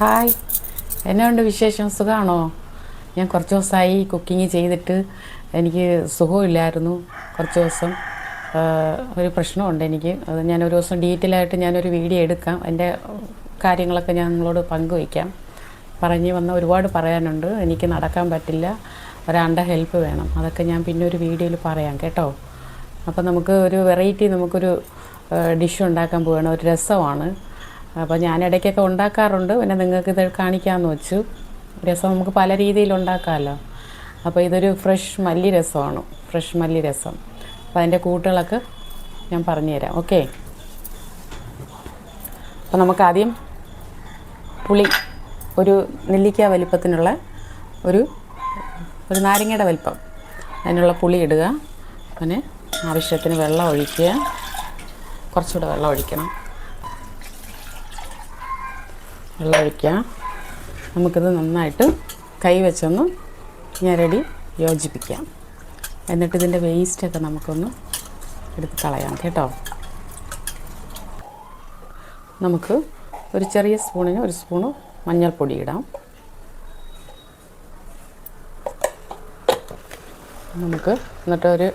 Hi. എന്നാ വിശേഷം? സുഖമാണോ ഞാൻ കുറച്ച് ദിവസമായി കുക്കിംഗ് ചെയ്തിട്ട് എനിക്ക് സുഖമില്ലായിരുന്നു കുറച്ച് ദിവസം. ഒരു പ്രശ്നമുണ്ട് എനിക്ക്. അത് ഞാൻ ഒരു ദിവസം ഡീറ്റെയിൽ ആയിട്ട് ഞാനൊരു വീഡിയോ എടുക്കാം. എന്റെ കാര്യങ്ങളൊക്കെ ഞാൻ നിങ്ങളോട് പങ്കുവയ്ക്കാം. പറഞ്ഞ് വന്ന ഒരുപാട് പറയാനുണ്ട്. എനിക്ക് നടക്കാൻ പറ്റില്ല. ഒരാളുടെ ഹെൽപ്പ് വേണം. അതൊക്കെ ഞാൻ പിന്നെ ഒരു വീഡിയോയിൽ പറയാം കേട്ടോ. അപ്പോൾ നമുക്ക് ഒരു വെറൈറ്റി നമുക്കൊരു ഡിഷ് ഉണ്ടാക്കാൻ പോവുകയാണ് ഒരു രസമാണ്. അപ്പോൾ ഞാൻ ഇടയ്ക്കൊക്കെ ഉണ്ടാക്കാറുണ്ട്. പിന്നെ നിങ്ങൾക്ക് ഇത് കാണിക്കാമെന്ന് വെച്ചു. രസം നമുക്ക് പല രീതിയിൽ ഉണ്ടാക്കാമല്ലോ അപ്പോൾ ഇതൊരു ഫ്രഷ് മല്ലി രസമാണ്. ഫ്രഷ് മല്ലി രസം. അപ്പോൾ അതിന്റെ കൂട്ടുകളൊക്കെ ഞാൻ പറഞ്ഞുതരാം. ഓക്കെ. അപ്പോൾ നമുക്ക് ആദ്യം പുളി ഒരു നെല്ലിക്ക വലിപ്പത്തിനുള്ള ഒരു ഒരു നാരങ്ങയുടെ വലിപ്പം. അതിനുള്ള പുളി ഇടുക. പിന്നെ ആവശ്യത്തിന് വെള്ളം ഒഴിക്കുക. കുറച്ചുകൂടെ വെള്ളം ഒഴിക്കണം. വെള്ളം ഒഴിക്കുക. നമുക്കിത് നന്നായിട്ട് കൈ വെച്ചൊന്ന് ഞരടി യോജിപ്പിക്കാം. എന്നിട്ട് ഇതിന്റെ വേസ്റ്റൊക്കെ നമുക്കൊന്ന് എടുത്ത് കളയാം കേട്ടോ. നമുക്ക് ഒരു ചെറിയ സ്പൂണിന് ഒരു സ്പൂണ് മഞ്ഞൾപ്പൊടി ഇടാം. നമുക്ക് എന്നിട്ട് ഒരു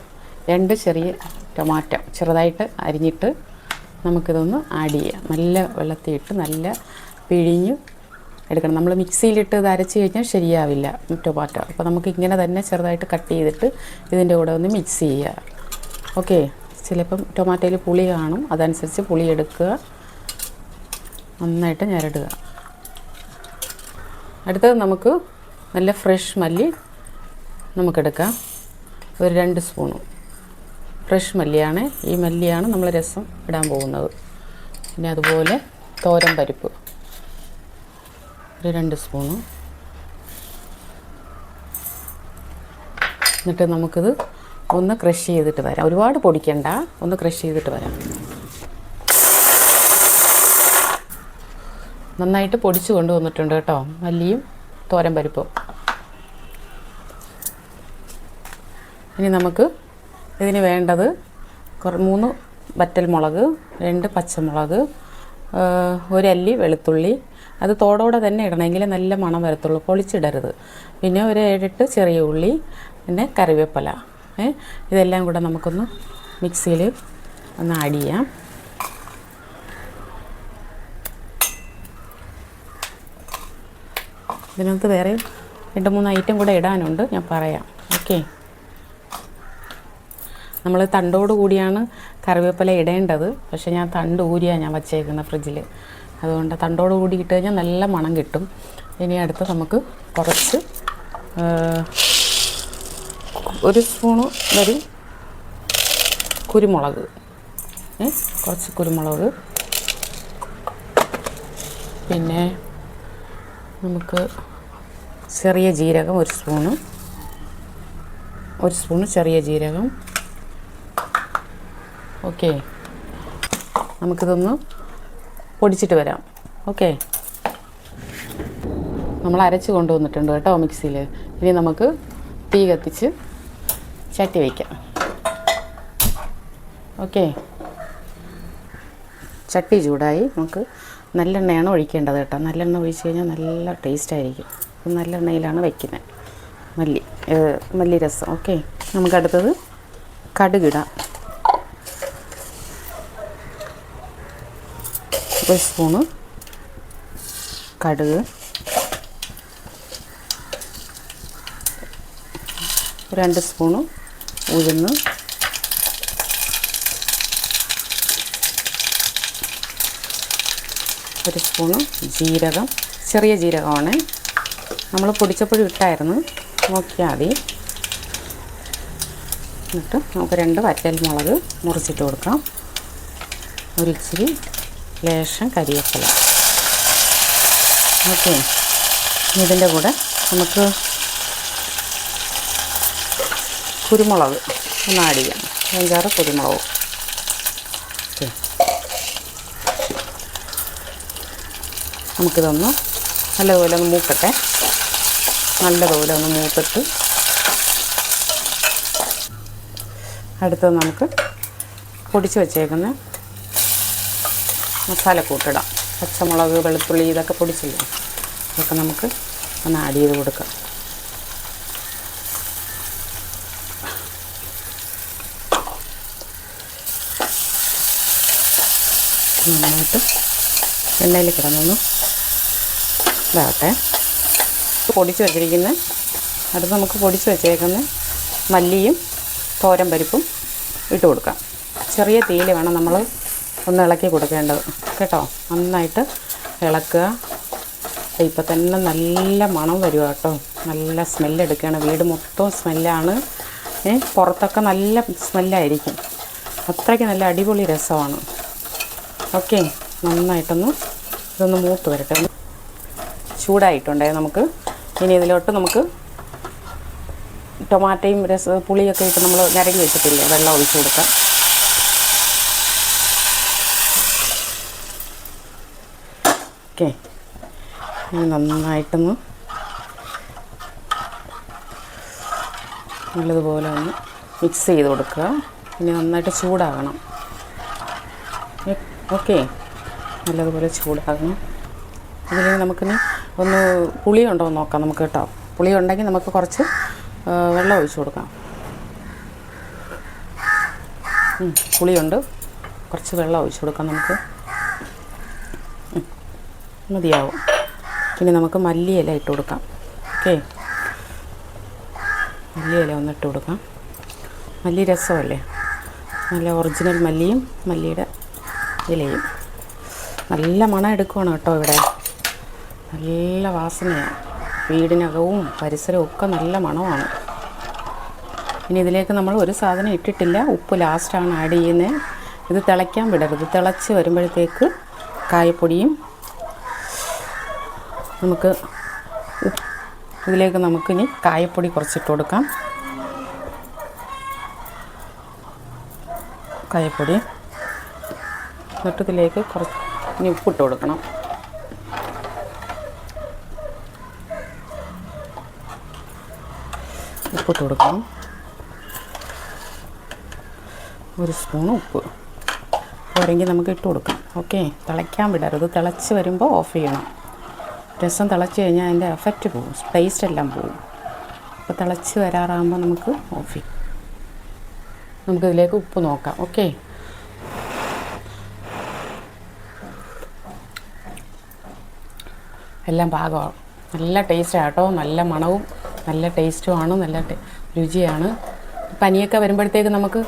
രണ്ട് ചെറിയ ടൊമാറ്റോ ചെറുതായിട്ട് അരിഞ്ഞിട്ട് നമുക്കിതൊന്ന് ആഡ് ചെയ്യാം. നല്ല വെള്ളത്തിയിട്ട് നല്ല പിഴിഞ്ഞ് എടുക്കണം. നമ്മൾ മിക്സിയിലിട്ട് ഇത് അരച്ച് കഴിഞ്ഞാൽ ശരിയാവില്ല ടൊമാറ്റോ അപ്പോൾ നമുക്ക് ഇങ്ങനെ തന്നെ ചെറുതായിട്ട് കട്ട് ചെയ്തിട്ട് ഇതിന്റെ കൂടെ ഒന്ന് മിക്സ് ചെയ്യുക ഓക്കെ? ചിലപ്പം ടൊമാറ്റോയിൽ പുളി കാണും. അതനുസരിച്ച് പുളി എടുക്കുക. നന്നായിട്ട് ഞരടുക. അടുത്തത് നമുക്ക് നല്ല ഫ്രഷ് മല്ലി നമുക്കെടുക്കാം. ഒരു രണ്ട് സ്പൂണ്. ഫ്രഷ് മല്ലിയാണ്. ഈ മല്ലിയാണ് നമ്മൾ രസം ഇടാൻ പോകുന്നത്. പിന്നെ അതുപോലെ തോരൻ പരിപ്പ്. ഒരു രണ്ട് സ്പൂണ്. എന്നിട്ട് നമുക്കിത് ഒന്ന് ക്രഷ് ചെയ്തിട്ട് വരാം. ഒരുപാട് പൊടിക്കണ്ട ഒന്ന് ക്രഷ് ചെയ്തിട്ട് വരാം. നന്നായിട്ട് പൊടിച്ചു കൊണ്ടുവന്നിട്ടുണ്ട് കേട്ടോ മല്ലിയും തോരൻ പരിപ്പും. ഇനി നമുക്ക് ഇതിന് വേണ്ടത് മൂന്ന് വറ്റൽ മുളക് രണ്ട് പച്ചമുളക് ഒരല്ലി വെളുത്തുള്ളി അത് തോടോടെ തന്നെ ഇടണമെങ്കിൽ നല്ല മണം വരത്തുള്ളൂ. പൊളിച്ചിടരുത്. പിന്നെ ഒരു ഏഴെട്ട് ചെറിയ ഉള്ളി പിന്നെ കറിവേപ്പില. ഇതെല്ലാം കൂടെ നമുക്കൊന്ന് മിക്സിയിൽ ഒന്ന് ആഡ് ചെയ്യാം. ഇതിനകത്ത് വേറെ രണ്ട് മൂന്ന് ഐറ്റം കൂടെ ഇടാനുണ്ട്. ഞാൻ പറയാം. ഓക്കെ? നമ്മൾ തണ്ടോട് കൂടിയാണ് കറിവേപ്പില ഇടേണ്ടത്. പക്ഷേ ഞാൻ തണ്ട് ഊരിയാണ് ഞാൻ വച്ചേക്കുന്നത് ഫ്രിഡ്ജിൽ അതുകൊണ്ട് തണ്ടോട് കൂടി ഇട്ട് കഴിഞ്ഞാൽ നല്ല മണം കിട്ടും. ഇനി അടുത്ത് നമുക്ക് കുറച്ച് ഒരു സ്പൂണ് വരും കുരുമുളക്. കുറച്ച് കുരുമുളക്. പിന്നെ നമുക്ക് ചെറിയ ജീരകം ഒരു സ്പൂണ്. ഒരു സ്പൂണ് ചെറിയ ജീരകം. ഓക്കെ. നമുക്കിതൊന്ന് പൊടിച്ചിട്ട് വരാം. ഓക്കെ. നമ്മൾ അരച്ച് കൊണ്ടുവന്നിട്ടുണ്ട് കേട്ടോ മിക്സിയിൽ ഇനി നമുക്ക് തീ കത്തിച്ച് ചട്ടി വയ്ക്കാം ഓക്കെ. ചട്ടി ചൂടായി നമുക്ക് നല്ലെണ്ണയാണ് ഒഴിക്കേണ്ടത് കേട്ടോ. നല്ലെണ്ണ ഒഴിച്ച് കഴിഞ്ഞാൽ നല്ല ടേസ്റ്റായിരിക്കും നല്ലെണ്ണയിലാണ് വയ്ക്കുന്നത് മല്ലി മല്ലി രസം. ഓക്കെ. നമുക്കടുത്തത് കടുകിടാം. ഒരു സ്പൂണ് കടുക്. രണ്ട് സ്പൂണ് ഉഴുന്ന്. ഒരു സ്പൂണ് ജീരകം. ചെറിയ ജീരകമാണ്. നമ്മൾ പൊടിച്ചപ്പോഴും ഇട്ടായിരുന്നു. നോക്കിയാൽ മതി. എന്നിട്ട് നമുക്ക് രണ്ട് വറ്റൽ മുളക് മുറിച്ചിട്ട് കൊടുക്കാം. ഒരു ഇച്ചിരി ലേശം കരിവേപ്പില ഓക്കെ. ഇതിന്റെ കൂടെ നമുക്ക് കുരുമുളക് ഒന്ന് ആഡ് ചെയ്യാം. അഞ്ചാറ് കുരുമുളക്. ഓക്കെ. നമുക്കിതൊന്ന് നല്ലതുപോലെ ഒന്ന് മൂക്കട്ടെ. നല്ലതുപോലെ ഒന്ന് മൂത്തിട്ട് അടുത്തത് നമുക്ക് പൊടിച്ച് വെച്ചേക്കുന്ന മസാലക്കൂട്ടിടാം പച്ചമുളക് വെളുത്തുള്ളി ഇതൊക്കെ പൊടിച്ചില്ല? അതൊക്കെ നമുക്ക് ഒന്ന് ആഡ് ചെയ്ത് കൊടുക്കാം. നന്നായിട്ട് എണ്ണയിൽ കിടന്നൊന്ന് ഇതാകട്ടെ. പൊടിച്ച് വെച്ചിരിക്കുന്ന അടുത്ത് നമുക്ക് പൊടിച്ച് വെച്ചേക്കുന്ന മല്ലിയും തോരൻ പരിപ്പും ഇട്ട് കൊടുക്കാം. ചെറിയ തീയിൽ വേണം നമ്മൾ ഒന്ന് ഇളക്കി കൊടുക്കേണ്ടത്. കേട്ടോ? നന്നായിട്ട് ഇളക്കുക. ഇപ്പം തന്നെ നല്ല മണം വരും കേട്ടോ. നല്ല സ്മെല്ല് എടുക്കുകയാണ്. വീട് മൊത്തം സ്മെല്ലാണ് പുറത്തൊക്കെ നല്ല സ്മെല്ലായിരിക്കും അത്രയ്ക്ക് നല്ല അടിപൊളി രസമാണ്. ഓക്കെ നന്നായിട്ടൊന്ന് ഇതൊന്ന് മൂത്ത് വരട്ടെ. ചൂടായിട്ടുണ്ടേ നമുക്ക്. ഇനി ഇതിലോട്ട് നമുക്ക് ടൊമാറ്റോയും രസ പുളിയൊക്കെ ഇട്ട് നമ്മൾ ഞരങ്ങി വെച്ചിട്ടില്ലേ വെള്ളം ഒഴിച്ച് കൊടുക്കാം. ഓക്കെ. നന്നായിട്ടൊന്ന് നല്ലതുപോലെ ഒന്ന് മിക്സ് ചെയ്ത് കൊടുക്കുക. ഇനി നന്നായിട്ട് ചൂടാകണം. ഓക്കെ. നല്ലതുപോലെ ചൂടാകണം. ഇതിൽ നമുക്കിനി ഒന്ന് പുളി ഉണ്ടോ എന്ന് നോക്കാം നമുക്ക് കേട്ടോ. പുളി ഉണ്ടെങ്കിൽ നമുക്ക് കുറച്ച് വെള്ളം ഒഴിച്ചു കൊടുക്കാം. പുളിയുണ്ട്. കുറച്ച് വെള്ളം ഒഴിച്ചു കൊടുക്കാം നമുക്ക്. മതിയാവും. പിന്നെ നമുക്ക് മല്ലിയില ഇട്ട് കൊടുക്കാം. ഓക്കെ? മല്ലിയില ഒന്ന് ഇട്ട് കൊടുക്കാം. മല്ലി രസമല്ലേ? നല്ല ഒറിജിനൽ മല്ലിയും മല്ലിയുടെ ഇലയും. നല്ല മണം എടുക്കുവാണ് കേട്ടോ ഇവിടെ. നല്ല വാസനയാണ് വീടിനകവും പരിസരവും ഒക്കെ നല്ല മണമാണ്. ഇനി ഇതിലേക്ക് നമ്മൾ ഒരു സാധനം ഇട്ടിട്ടില്ല. ഉപ്പ് ലാസ്റ്റാണ് ആഡ് ചെയ്യുന്നത് ഇത് തിളയ്ക്കാൻ വിടരുത്. തിളച്ച് വരുമ്പോഴത്തേക്ക് കായപ്പൊടിയും നമുക്ക് ഇതിലേക്ക് നമുക്കിനി കായപ്പൊടി കുറച്ചിട്ട് കൊടുക്കാം. കായപ്പൊടി. എന്നിട്ട് ഇതിലേക്ക് കുറച്ച് ഇനി ഉപ്പിട്ട് കൊടുക്കണം. ഉപ്പിട്ട് കൊടുക്കണം. ഒരു സ്പൂൺ ഉപ്പ്. പോരെങ്കിൽ നമുക്ക് ഇട്ട് കൊടുക്കാം. ഓക്കെ. തിളയ്ക്കാൻ വിടരുത്. തിളച്ച് വരുമ്പോൾ ഓഫ് ചെയ്യണം. രസം തിളച്ച് കഴിഞ്ഞാൽ അതിന്റെ എഫക്റ്റ് പോകും ടേസ്റ്റ് എല്ലാം പോകും അപ്പോൾ തിളച്ച് വരാറാകുമ്പോൾ നമുക്ക് ഓഫ് ചെയ്യും. നമുക്കിതിലേക്ക് ഉപ്പ് നോക്കാം. ഓക്കെ എല്ലാം പാകമാണ് നല്ല ടേസ്റ്റ് കേട്ടോ നല്ല മണവും നല്ല ടേസ്റ്റുമാണ് നല്ല രുചിയാണ്. പനിയൊക്കെ വരുമ്പോഴത്തേക്ക് നമുക്ക്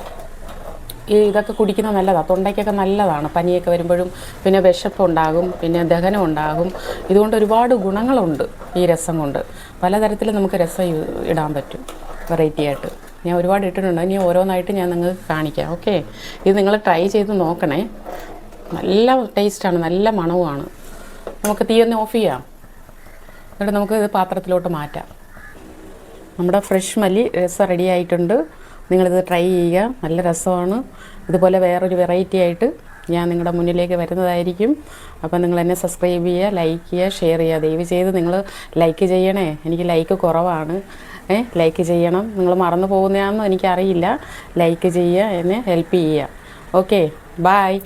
ഈ ഇതൊക്കെ കുടിക്കുന്നത് നല്ലതാണ് തൊണ്ടയ്ക്കൊക്കെ നല്ലതാണ്. പനിയൊക്കെ വരുമ്പോഴും പിന്നെ വിശപ്പുണ്ടാകും പിന്നെ ദഹനം ഉണ്ടാകും ഇതുകൊണ്ട് ഒരുപാട് ഗുണങ്ങളുണ്ട് ഈ രസം കൊണ്ട്. പലതരത്തിൽ നമുക്ക് രസം ഇടാൻ പറ്റും വെറൈറ്റി ആയിട്ട്. ഞാൻ ഒരുപാട് ഇട്ടിട്ടുണ്ട്. ഇനി ഓരോന്നായിട്ട് ഞാൻ നിങ്ങൾക്ക് കാണിക്കാം. ഓക്കെ ഇത് നിങ്ങൾ ട്രൈ ചെയ്ത് നോക്കണേ. നല്ല ടേസ്റ്റാണ് നല്ല മണവുമാണ്. നമുക്ക് തീ ഒന്ന് ഓഫ് ചെയ്യാം. എന്നിട്ട് നമുക്ക് ഇത് പാത്രത്തിലോട്ട് മാറ്റാം. നമ്മുടെ ഫ്രഷ് മല്ലി രസം റെഡി ആയിട്ടുണ്ട്. നിങ്ങളിത് ട്രൈ ചെയ്യുക. നല്ല രസമാണ്. ഇതുപോലെ വേറൊരു വെറൈറ്റി ആയിട്ട് ഞാൻ നിങ്ങളുടെ മുന്നിലേക്ക് വരുന്നതായിരിക്കും. അപ്പോൾ നിങ്ങൾ എന്നെ സബ്സ്ക്രൈബ് ചെയ്യുക ലൈക്ക് ചെയ്യുക ഷെയർ ചെയ്യുക. ദയവ് ചെയ്ത് നിങ്ങൾ ലൈക്ക് ചെയ്യണേ. എനിക്ക് ലൈക്ക് കുറവാണ്. ഏ ലൈക്ക് ചെയ്യണം. നിങ്ങൾ മറന്നു പോകുന്നതാണെന്ന് എനിക്കറിയില്ല. ലൈക്ക് ചെയ്യുക എന്നെ ഹെൽപ്പ് ചെയ്യുക. Okay bye